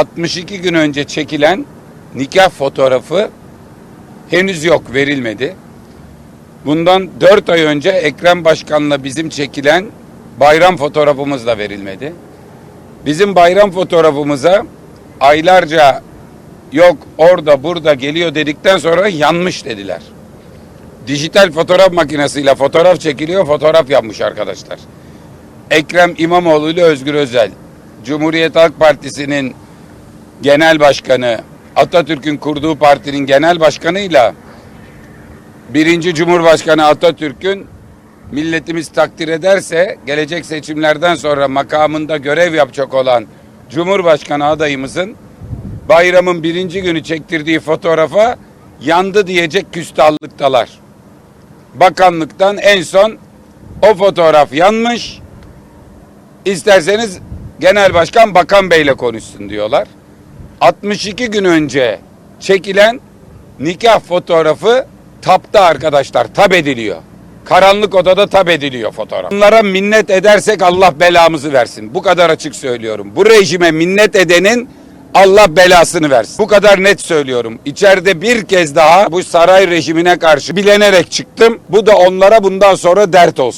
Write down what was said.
62 gün önce çekilen nikah fotoğrafı henüz yok, verilmedi. Bundan 4 ay önce Ekrem Başkan'la bizim çekilen bayram fotoğrafımız da verilmedi. Bizim bayram fotoğrafımıza aylarca yok orada burada geliyor dedikten sonra yanmış dediler. Dijital fotoğraf makinesiyle fotoğraf çekiliyor, fotoğraf yapmış arkadaşlar. Ekrem İmamoğlu ile Özgür Özel, Cumhuriyet Halk Partisi'nin genel başkanı, Atatürk'ün kurduğu partinin genel başkanıyla birinci Cumhurbaşkanı Atatürk'ün milletimiz takdir ederse gelecek seçimlerden sonra makamında görev yapacak olan Cumhurbaşkanı adayımızın bayramın birinci günü çektirdiği fotoğrafa yandı diyecek küstahlıktalar. Bakanlıktan en son o fotoğraf yanmış. İsterseniz Genel Başkan Bakan Bey'le konuşsun diyorlar. 62 gün önce çekilen nikah fotoğrafı tapta arkadaşlar tab ediliyor. Karanlık odada tab ediliyor fotoğraf. Bunlara minnet edersek Allah belamızı versin. Bu kadar açık söylüyorum. Bu rejime minnet edenin Allah belasını versin. Bu kadar net söylüyorum. İçeride bir kez daha bu saray rejimine karşı bilenerek çıktım. Bu da onlara bundan sonra dert olsun.